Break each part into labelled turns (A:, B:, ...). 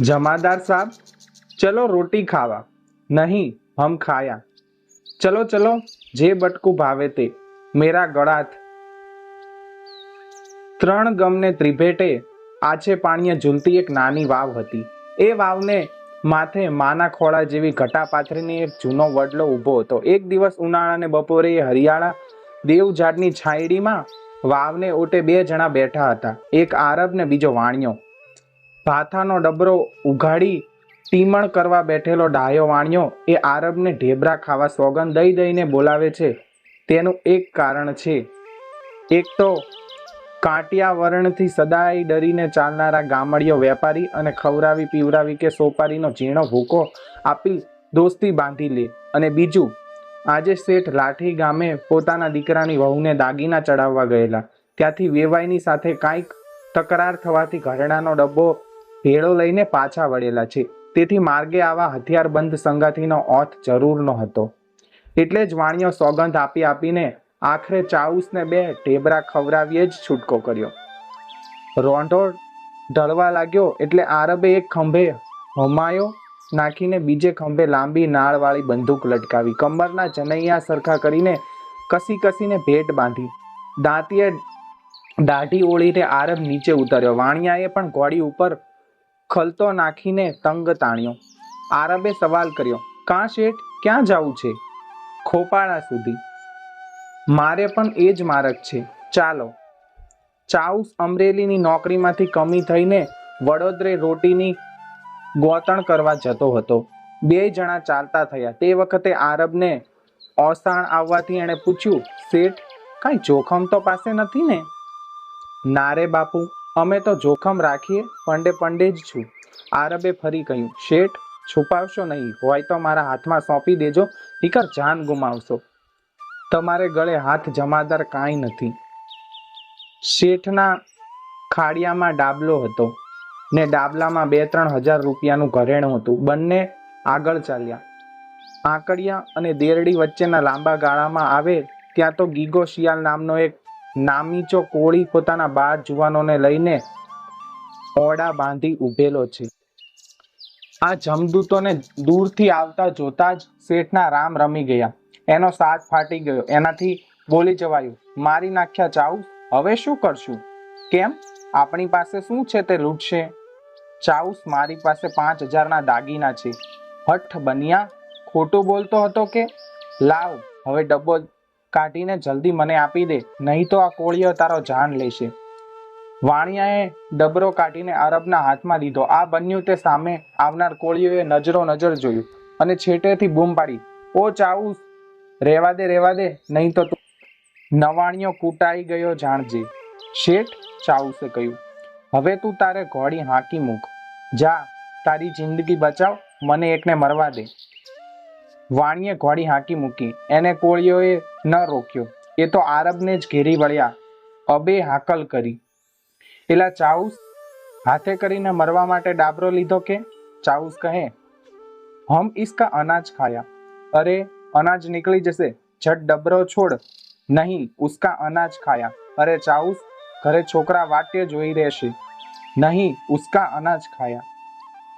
A: જમાદાર સાહેબ ચલો રોટી ખાવા. નહીં, હમ ખાયા. ચલો ચલો, જે બટકું ભાવે તે. મેરા ગળાથ. ત્રણ ગમને ત્રિભેટે, આછે પાણીએ ઝૂલતી એક નાની વાવ હતી. એ વાવને માથે માના ખોળા જેવી ઘટા પાથરીને એક જૂનો વડલો ઊભો હતો. એક દિવસ ઉનાળાને બપોરે એ હરિયાળા દેવ ઝાડની છાંયડીમાં વાવને ઓટે બે જણા બેઠા હતા. એક આરબ ને બીજો વાણિયો. ભાથાનો ડબરો ઉઘાડી ટીમણ કરવા બેઠેલો ડાયો વાણિયો એ આરબને ઢેબરા ખાવા સોગંદ દઈ દઈને બોલાવે છે. તેનું એક કારણ છે. એક તો કાંટિયા વર્ણથી સદાય ડરીને ચાલનારા ગામડીઓ વેપારી અને ખવરાવી પીવરાવી કે સોપારીનો ઝીણો ભૂકો આપી દોસ્તી બાંધી લે. અને બીજું, આજે શેઠ લાઠી ગામે પોતાના દીકરાની વહુને દાગીના ચડાવવા ગયેલા. ત્યાંથી વેવાઈની સાથે કાંઈક તકરાર થવાથી ઘરેણાનો ડબ્બો ભેળો લઈને પાછા વળેલા છે. તેથી માર્ગે આવા હથિયારબંધ સંગાથીનો ઓથ જરૂરનો હતો એટલે જ વાણિયો સોગંધ આપી આપીને આખરે ચાઉસને બે ઢેબરા ખવડાવીએ જ છૂટકો કર્યો. રોંઢો ઢળવા લાગ્યો એટલે આરબે એક ખંભે હમાયો, નાખીને બીજે ખંભે લાંબી નાળવાળી બંદૂક લટકાવી. કમરના જનૈયા સરખા કરીને કસી કસીને ભેટ બાંધી. દાંતીએ દાઢી ઓળીને આરબ નીચે ઉતર્યો. વાણિયાએ પણ ઘોડી ઉપર ખલતો નાખીને તંગ તાણ્યો. આરબે સવાલ કર્યો, કાં શેઠ, ક્યાં જવું છે? ખોપાળા સુધી. મારે પણ એ જ માર્ગ છે. ચાલો. ચાઉસ અમરેલીની નોકરીમાંથી કમી થઈને વડોદરે રોટીની ગોતણ કરવા જતો હતો. બે જણા ચાલતા થયા. તે વખતે આરબને ઓસાણ આવવાથી એણે પૂછ્યું, શેઠ, કાંઈ જોખમ તો પાસે નથી ને? ના રે બાપુ અમે તો જોખમ રાખીએ, પંડે પંડે જ છું. આરબે ફરી કહ્યું, શેઠ, છુપાવશો નહીં, હોય તો મારા હાથમાં સોંપી દેજો, નીકર જાન ગુમાવશો. તમારે ગળે હાથ જમાદાર કાંઈ નથી. શેઠના ખાડિયામાં ડાબલો હતો ને ડાબલામાં બે ત્રણ હજાર રૂપિયાનું ઘરેણું હતું. બંને આગળ ચાલ્યા. આંકડિયા અને દેરડી વચ્ચેના લાંબા ગાળામાં આવે ત્યાં તો ગીગો શિયાલ નામનો એક નામીચો કોળી પોતાના બાર જુવાનોને લઈને ઓરડા બાંધી ઊભેલો છે. આ જમદૂતોને દૂરથી આવતા જોતા જ શેઠના રામ રમી ગયા. એનો સાથ ફાટી ગયો. એનાથી બોલી જવાયું, મારી નાખ્યા ચાઉ, હવે શું કરશું? કેમ? આપણી પાસે શું છે તે લૂંટશે? ચાઉસ મારી પાસે પાંચ હજારના દાગીના છે. હઠ બન્યા? ખોટું બોલતો હતો કે? લાવ, હવે ડબ્બો કાઢીને જલ્દી મને આપી દે, નહીં તો આ કોળીઓ તારો જાન લેશે. વાણિયાએ ડબરો કાઢીને અરબના હાથમાં દીધો. આ બન્યું તે સામે આવનાર કોળીઓએ નજરો નજર જોયું અને છેટેથી બૂમ પાડી. ઓ ચાઉસ, રેવા દે રેવા દે, નહીં તો તું નવાણિયો કૂટાઈ ગયો જાણજે. શેઠ ચાઉસે કહ્યું, હવે તું તારે ઘોડી હાંકી મૂક. જા, તારી જિંદગી બચાવ, મને એકને મરવા દે. વાણીએ ઘોડી હાંકી મૂકી. એને કોળીઓએ ન રોક્યો. એ તો આરબને જ ઘેરી વળ્યા. અબે હાકલ કરી. એલા ચાઉસ, હાથે કરીને મરવા માટે ડાબરો લીધો કે? ચાઉસ કહે, હમ ઇસકા અનાજ ખાયા. અરે, અનાજ નીકળી જશે. જટ ડબરો છોડ. નહીં, ઉસકા અનાજ ખાયા. અરે ચાઉસ, ઘરે છોકરા વાટ્ય જોઈ રહેશે. નહીં, ઉસકા અનાજ ખાયા.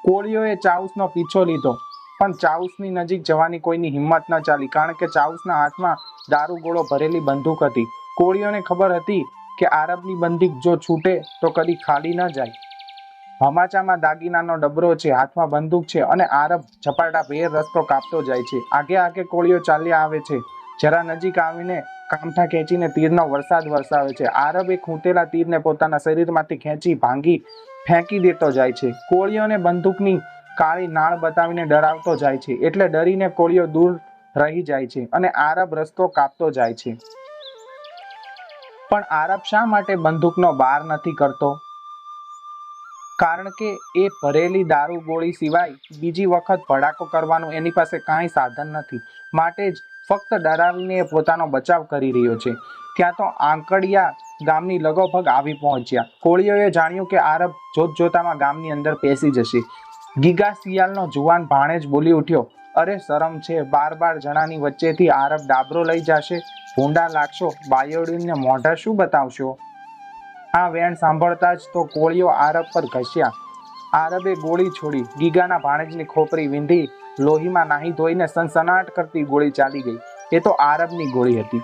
A: કોળીઓએ ચાઉસનો પીછો લીધો. પણ ચાઉસની નજીક જવાની કોઈની હિંમત ન ચાલી, કારણ કે ચાઉસના હાથમાં દારૂગોળો ભરેલી બંદૂક હતી. કોળીઓને ખબર હતી કે આરબની બંદૂક જો છૂટે તો કદી ખાલી ન જાય. હમાચામાં દાગીનાનો ડબરો છે, હાથમાં બંદૂક છે અને આરબ ઝપાટા ભેર રસ્તો કાપતો જાય છે. આગે આગે કોળીઓ ચાલ્યા આવે છે. જરા નજીક આવીને કામઠા ખેંચીને તીરનો વરસાદ વરસાવે છે. આરબ એ ખૂંટેલા તીરને પોતાના શરીરમાંથી ખેંચી ભાંગી ફેંકી દેતો જાય છે. કોળીઓને બંદૂકની કાળી નાળ બતાવીને ડરાવતો જાય છે. એટલે ડરીને કોળીઓ દૂર રહી જાય છે અને આરબ રસ્તો કાપતો જાય છે. પણ આરબ શા માટે બંદૂકનો બાર નથી કરતો? કારણ કે એ ભરેલી દારૂ ગોળી સિવાય બીજી વખત ભડાકો કરવાનું એની પાસે કાંઈ સાધન નથી. માટે જ ફક્ત ડરાવીને એ પોતાનો બચાવ કરી રહ્યો છે. ત્યાં તો આંકડિયા ગામની લગોભગ આવી પહોંચ્યા. કોળીઓએ જાણ્યું કે આરબ જોત જોતામાં ગામની અંદર પેસી જશે. ગીગા શિયાળનો જુવાન ભાણેજ બોલી ઉઠ્યો, અરે, શરમ છે. બાર બાર જણાની વચ્ચેથી આરબ ડાબરો લઈ જશે. ભૂંડા લાગશો. બાયોડીનને મોઢા શું બતાવશો? આ વેણ સાંભળતા જ તો કોળીઓ આરબ પર ઘસ્યા. આરબે ગોળી છોડી ગીગાના ભાણેજની ખોપરી વીંધી, લોહીમાં નાહી ધોઈને સનસનાટ કરતી ગોળી ચાલી ગઈ. એ તો આરબની ગોળી હતી.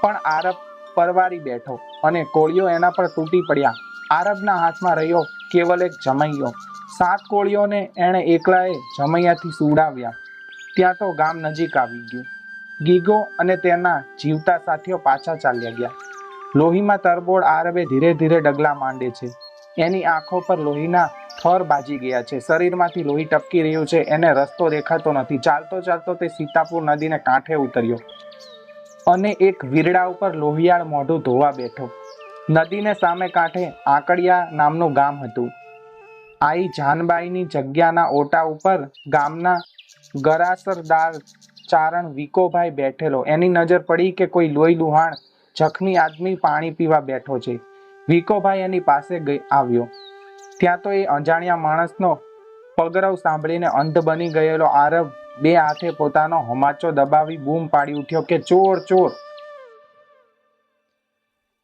A: પણ આરબ પરવારી બેઠો અને કોળીઓ એના પર તૂટી પડ્યા. આરબના હાથમાં રહ્યો કેવલ એક જમૈયો. સાત કોળીઓને એણે એકલાએ જમૈયાથી સુડાવ્યા ત્યાં તો ગામ નજીક આવી ગયું. ગીગો અને તેના જીવતા સાથીઓ પાછા ચાલ્યા ગયા. લોહીમાં તરબોળ આરબે ધીરે ધીરે ડગલા માંડે છે. એની આંખો પર લોહીના થર બાજી ગયા છે. શરીરમાંથી લોહી ટપકી રહ્યું છે. એને રસ્તો દેખાતો નથી. ચાલતો ચાલતો તે સીતાપુર નદીને કાંઠે ઉતર્યો. અને એક વીરડા ઉપર લોહિયાળ મોઢું ધોવા બેઠો. નદીને સામે કાંઠે આંકડિયા નામનું ગામ હતું. આઈ જાનબાઈની જગ્યાના ઓટા ઉપર ગામના ગરાસરદાર ચારણ વિકોભાઈ બેઠેલો. એની નજર પડી કે કોઈ લોહી લુહાણ જખમી આદમી પાણી પીવા બેઠો છે. વિકોભાઈ એની પાસે આવ્યો. ત્યાં તો એ અજાણ્યા માણસનો પગરવ સાંભળીને અંધ બની ગયેલો આરબ બે હાથે પોતાનો હમાચો દબાવી બૂમ પાડી ઉઠ્યો કે ચોર ચોર.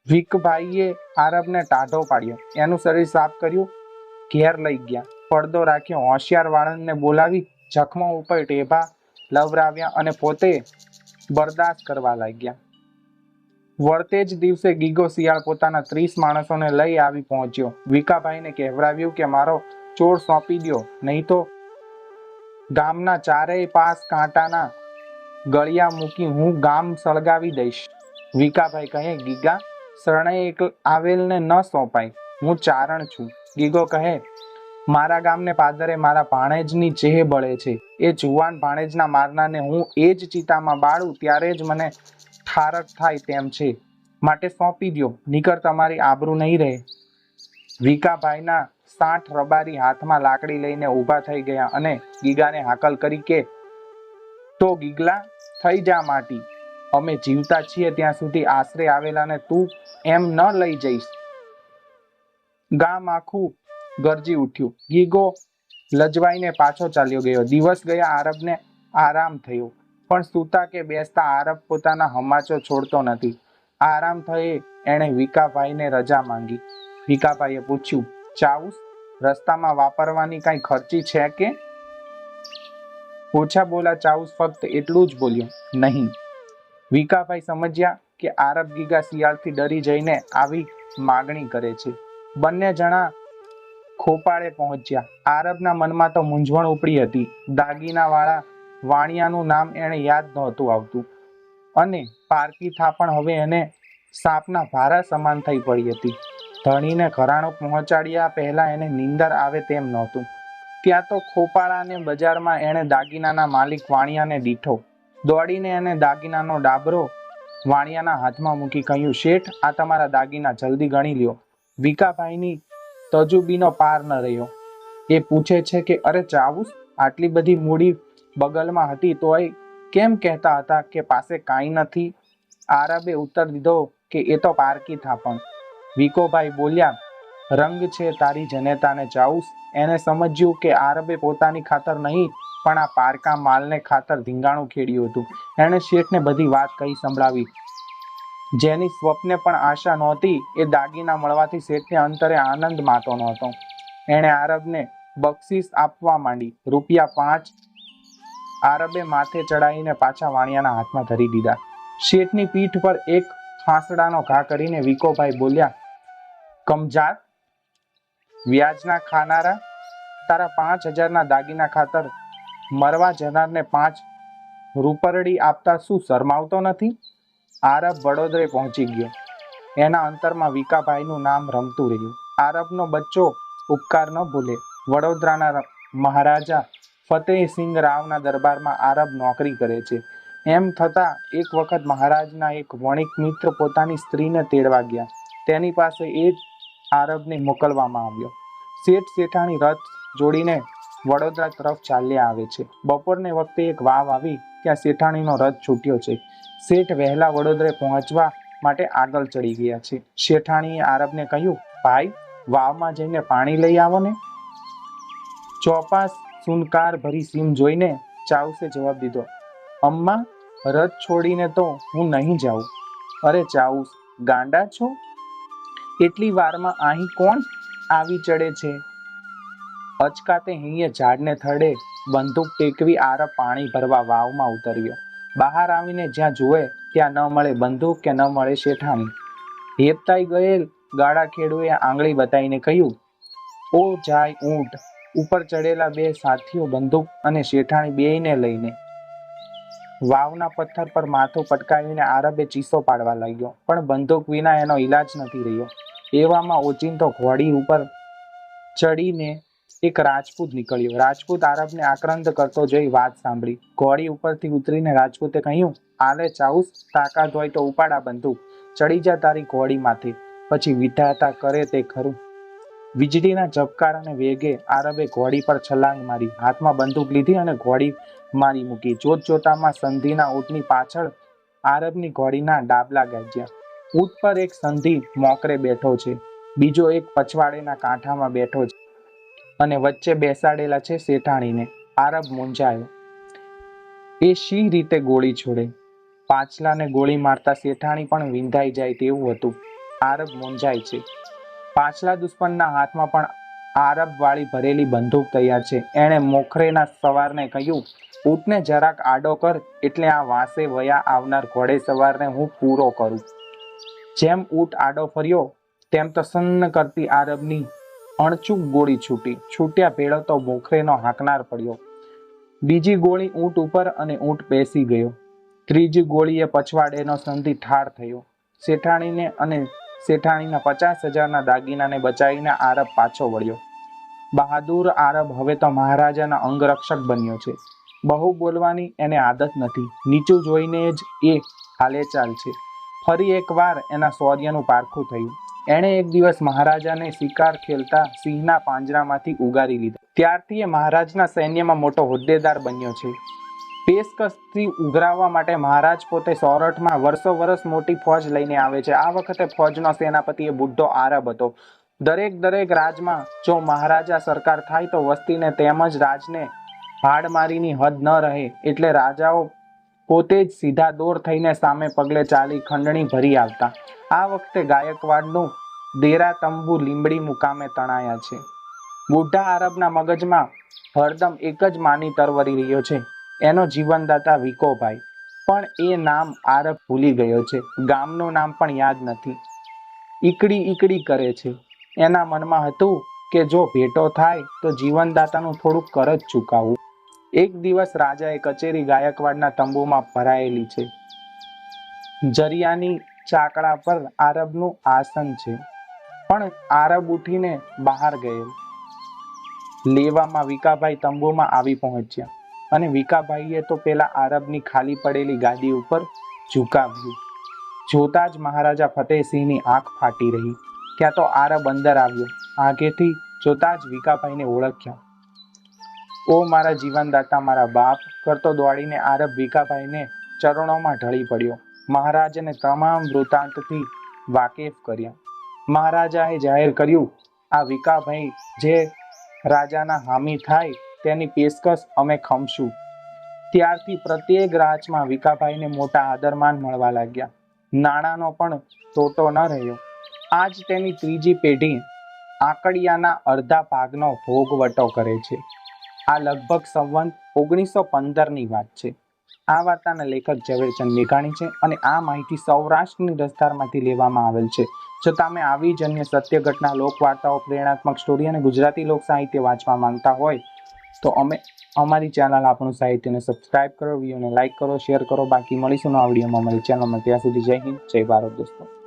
A: વિકભાઈએ આરબને ટાઢો પાડ્યો. એનું શરીર સાફ કર્યું. ઘેર લઈ ગયા. પડદો રાખ્યો. હોશિયાર વાળંદને બોલાવી જખમો ઉપર ટેભા લવરાવ્યા અને પોતે બરદાસ્ત કરવા લાગ્યા. વળતે જ દિવસે ગીગો શિયાળ પોતાના ત્રીસ માણસોને લઈ આવી પહોંચ્યો. વિકાભાઈને કહેવડાવ્યું કે, મારો ચોર સોંપી દ્યો. નહીં તો ગામના ચારેય પાસ કાંટાના ગળિયા મૂકી હું ગામ સળગાવી દઈશ. વિકાભાઈ કહે, ગીગા, શરણે એક આવેલને ન સોંપાય. હું ચારણ છું. ગીગો કહે, મારા ગામને પાદરે મારા ભાણેજની ચેહ બળે છે. એ જુવાન ભાણેજના મારનાને હું એ જ ચિતામાં બાળું ત્યારે જ મને ઠારક થાય તેમ છે. માટે સોંપી દ્યો, નીકર તમારી આબરૂ નહીં રહે. વિકાભાઈના સાઠ રબારી હાથમાં લાકડી લઈને ઊભા થઈ ગયા અને ગીગાને હાકલ કરી કે, તો ગીગલા, થઈ જા માટી. અમે જીવતા છીએ ત્યાં સુધી આશરે આવેલાને તું એમ ન લઈ જઈશ. ગામ આખું ગરજી ઉઠ્યું. ગીગો લજવાઈને પાછો ચાલ્યો ગયો. દિવસ ગયા, આરબને આરામ થયો. પણ સૂતા કે બેસતા આરબ પોતાના હમાચો છોડતો નથી. આરામ થયે એણે વિકાભાઈને રજા માંગી. વિકાભાઈએ પૂછ્યું, ચાઉસ, રસ્તામાં વાપરવાની કાંઈ ખર્ચી છે કે? ઓછા બોલા ચાઉસ ફક્ત એટલું જ બોલ્યો, નહીં. વિકાભાઈ સમજ્યા કે આરબ ગીગા શિયાળથી ડરી જઈને આવી માગણી કરે છે. બંને જણા ખોપાળે પહોંચ્યા. આરબના મનમાં તો મૂંઝવણ ઉપડી હતી. દાગીના વાળા વાણિયાનું નામ એણે યાદ નહોતું આવતું. અને પારકી થાપણ હવે એને સાપના ભારા સમાન થઈ પડી હતી. ધણીને ઘરાણું પહોંચાડ્યા પહેલા એને નીંદર આવે તેમ નહોતું. ત્યાં તો ખોપાળાને બજારમાં એણે દાગીનાના માલિક વાણિયાને દીઠો. દોડીને એને દાગીનાનો ડાબરો વાણિયાના હાથમાં મૂકી કહ્યું, શેઠ, આ તમારા દાગીના જલ્દી ગણી લ્યો. વિકાભાઈની તજુબીનો પાર ન રહ્યો. એ પૂછે છે કે, અરે, ચાવુસ? આટલી બધી મૂડી બગલમાં હતી તોય કેમ કહેતા હતા કે પાસે કાંઈ નથી? આરબે ઉત્તર દીધો કે, એ તો પારકી થાપણ વિકોભાઈ બોલ્યા, રંગ છે તારી જનેતાને ચાઉસ એને સમજ્યું કે આરબે પોતાની ખાતર નહીં, પણ આ પારકા માલને ખાતર ધીંગાણું ખેડ્યું હતું. એણે શેઠને બધી વાત કહી સંભળાવી. જેની સ્વપ્ને પણ આશા નહોતી, એ દાગીના મળવાથી શેઠને અંતરે આનંદ માતો નહોતો. એણે આરબને બક્ષિસ આપવા માંડી, રૂપિયા પાંચ આરબે માથે ચડાવીને પાછા વાણિયાના હાથમાં ધરી દીધા. શેઠની પીઠ પર એક ફાંસડાનો ઘા કરીને વિકોભાઈ બોલ્યા કમજાત વ્યાજના ખાનારા, તારા પાંચ હજારના દાગીના ખાતર મરવા જનારને પાંચ રૂપરડી આપતા શું શરમાવતો નથી? આરબ વડોદરે પહોંચી ગયો. એના અંતરમાં વિકાભાઈનું નામ રમતું રહ્યું. આરબનો બચ્ચો ઉપકાર ન ભૂલે. વડોદરાના મહારાજા ફતેહસિંહ રાવના દરબારમાં આરબ નોકરી કરે છે. એમ થતાં એક વખત મહારાજના એક વણિક મિત્ર પોતાની સ્ત્રીને તેડવા ગયા. તેની પાસે એ આરબને મોકલવામાં આવ્યો. શેઠ શેઠાણી રથ જોડીને વડોદરા તરફ ચાલ્યા આવે છે. બપોરને વખતે એક વાવ આવી ત્યાં શેઠાણીનો રથ છૂટ્યો છે. શેઠ વહેલા વડોદરે પહોંચવા માટે આગળ ચડી ગયા છે. શેઠાણીએ આરબને કહ્યું, ભાઈ, વાવમાં જઈને પાણી લઈ આવો ને. ચોપાસ સુનકાર ભરી સીમ જોઈને ચાઉસે જવાબ દીધો, અમ્મા, રથ છોડીને તો હું નહીં જાઉં. અરે ચાઉસ, ગાંડા છો? એટલી વારમાં અહીં કોણ આવી ચડે છે? અચકાતે હિંએ ઝાડને થડે બંદૂક ટેકવી આરબ પાણી ભરવા વાવમાં ઉતર્યો. બહાર આવીને જ્યાં જુએ ત્યાં ન મળે બંદૂક કે ન મળે શેઠાણી. હેપતાઈ ગયેલ ગાળા ખેડૂએ આંગળી બતાવીને કહ્યું, ઓ જાય ઊંટ, ઉપર ચડેલા બે સાથીઓ બંદૂક અને શેઠાણી બેયને લઈને. વાવના પથ્થર પર માથું પટકાવીને આરબે ચીસો પાડવા લાગ્યો, પણ બંદૂક વિના એનો ઈલાજ નથી રહ્યો. એવામાં ઓચિંતો ઘોડી ઉપર ચડીને એક રાજપૂત નીકળ્યો. રાજપૂત આરબને આક્રાંત કરતો જઈ વાત સાંભળી. ઘોડી ઉપરથી ઉતરીને રાજપૂતે કહ્યું આલે ચાઉસ, તાકાત હોય તો ઉપાડા બંદૂક. ચડી જા તારી ઘોડીમાંથી. પછી વિધાતા કરે તે ખરું. વીજળીના ઝબકાર અને વેગે આરબે ઘોડી પર છલાંગ મારી. હાથમાં બંદૂક લીધી અને ઘોડી મારી મૂકી. જોત જોતામાં સંધિના ઊંટની પાછળ આરબની ઘોડીના ડાબલા ગાજ્યા. ઊંટ પર એક સંધિ મોકરે બેઠો છે. બીજો એક પછવાડેના કાંઠામાં બેઠો છે. અને વચ્ચે બેસાડેલા છે શેઠાણીને. આરબ મૂંઝાયો. એ શી રીતે ગોળી છોડે? પાછલાને ગોળી મારતા શેઠાણી પણ વિંધાઈ જાય તેવું હતું. આરબ મૂંઝાય છે. પાછલા દુશ્મનના હાથમાં પણ આરબ વાળી ભરેલી બંદૂક તૈયાર છે. એણે મોખરેના સવારને કહ્યું ઊંટને જરાક આડો કર, એટલે આ વાંસે વયા આવનાર ઘોડે સવારને હું પૂરો કરું. જેમ ઊંટ આડો ફર્યો, તેમ પ્રસન્ન કરતી આરબની અણચૂક ગોળી છૂટી. છૂટ્યા પેળો તો મોખરેનો હાંકનાર પડ્યો. બીજી ગોળી ઊંટ ઉપર અને ઊંટ બેસી ગયો. ત્રીજી ગોળીએ પછવાડેનો સંધિ ઠાર થયો. શેઠાણીને અને શેઠાણીના પચાસ હજારના દાગીનાને બચાવીને આરબ પાછો વળ્યો. બહાદુર આરબ હવે તો મહારાજાના અંગરક્ષક બન્યો છે. બહુ બોલવાની એને આદત નથી. નીચું જોઈને જ એ હાલેચાલ છે. ફરી એકવાર એના શૌર્યનું પારખું થયું. એણે એક દિવસ મહારાજાને શિકાર ખેલતા સિંહના પાંજરામાંથી ઉગારી લીધા. ત્યારથી એ મહારાજના સૈન્યમાં મોટો હોદ્દેદાર બન્યો છે. પેશકશથી ઉઘરાવવા માટે મહારાજ પોતે સૌરઠમાં વર્ષો વર્ષ મોટી ફોજ લઈને આવે છે. આ વખતે ફોજનો સેનાપતિ એ બુઢો આરબ હતો. દરેક દરેક રાજમાં જો મહારાજા સરકાર થાય તો વસ્તીને તેમજ રાજને ભાડમારીની હદ ન રહે એટલે રાજાઓ પોતે જ સીધા દોર થઈને સામે પગલે ચાલી ખંડણી ભરી આવતા. આ વખતે ગાયકવાડનું દેરા તંબુ લીંબડી મુકામે તણાયા છે. બુઢા આરબના મગજમાં હરદમ એક જ માની તરવરી રહ્યો છે. એનો જીવનદાતા વિકોભાઈ. પણ એ નામ આરબ ભૂલી ગયો છે. ગામનું નામ પણ યાદ નથી. ઈકડી ઈકડી કરે છે. એના મનમાં હતું કે જો ભેટો થાય તો જીવનદાતાનું થોડુંક કર જ ચૂકાવવું એક દિવસ રાજાએ કચેરી ગાયકવાડના તંબુમાં ભરાયેલી છે. જરિયાની ચાકડા પર આરબનું આસન છે. પણ આરબ ઉઠીને બહાર ગયેલ. લેવામાં વિકાભાઈ તંબુમાં આવી પહોંચ્યા અને વિકાભાઈએ તો પેલા આરબની ખાલી પડેલી ગાદી ઉપર ઝુકાવ્યું. જોતા જ મહારાજા ફતેહસિંહની આંખ ફાટી રહી. ત્યાં તો આરબ અંદર આવ્યો. આગેથી જોતા જ વિકાભાઈને ઓળખ્યા. ઓ મારા જીવનદાતા, મારા બાપ, કરતો દોડીને આરબ વિકાભાઈને ચરણોમાં ઢળી પડ્યો. મહારાજને તમામ વૃતાંતથી વાકેફ કર્યા. મહારાજાએ જાહેર કર્યું, આ વિકાભાઈ જે રાજાના હામી થાય તેની પેશકશ અમે ખમશું. ત્યારથી પ્રત્યેક રાજમાં વિકાભાઈને મોટા આદરમાન મળવા લાગ્યા. નાણાંનો પણ તોટો ન રહ્યો. આજ તેની ત્રીજી પેઢી આકડિયાના અડધા ભાગનો ભોગવટો કરે છે. આ લગભગ સંવંત ઓગણીસો પંદરની વાત છે. આ વાર્તાના લેખક ઝવેરચંદ મેઘાણી છે અને આ માહિતી સૌરાષ્ટ્રની દસ્તારમાંથી લેવામાં આવેલ છે. જો તમે આવી જ અન્ય સત્ય ઘટના, લોકવાર્તાઓ, પ્રેરણાત્મક સ્ટોરી અને ગુજરાતી લોક સાહિત્ય વાંચવા માંગતા હોય, તો અમે અમારી ચેનલ આપણું સાહિત્યને સબસ્ક્રાઇબ કરો, વિડીયોને લાઇક કરો, શેર કરો. બાકી મળીશું નવા વિડીયોમાં અમારી ચેનલમાં. ત્યાં સુધી જય હિન્દ, જય ભારત, દોસ્તો.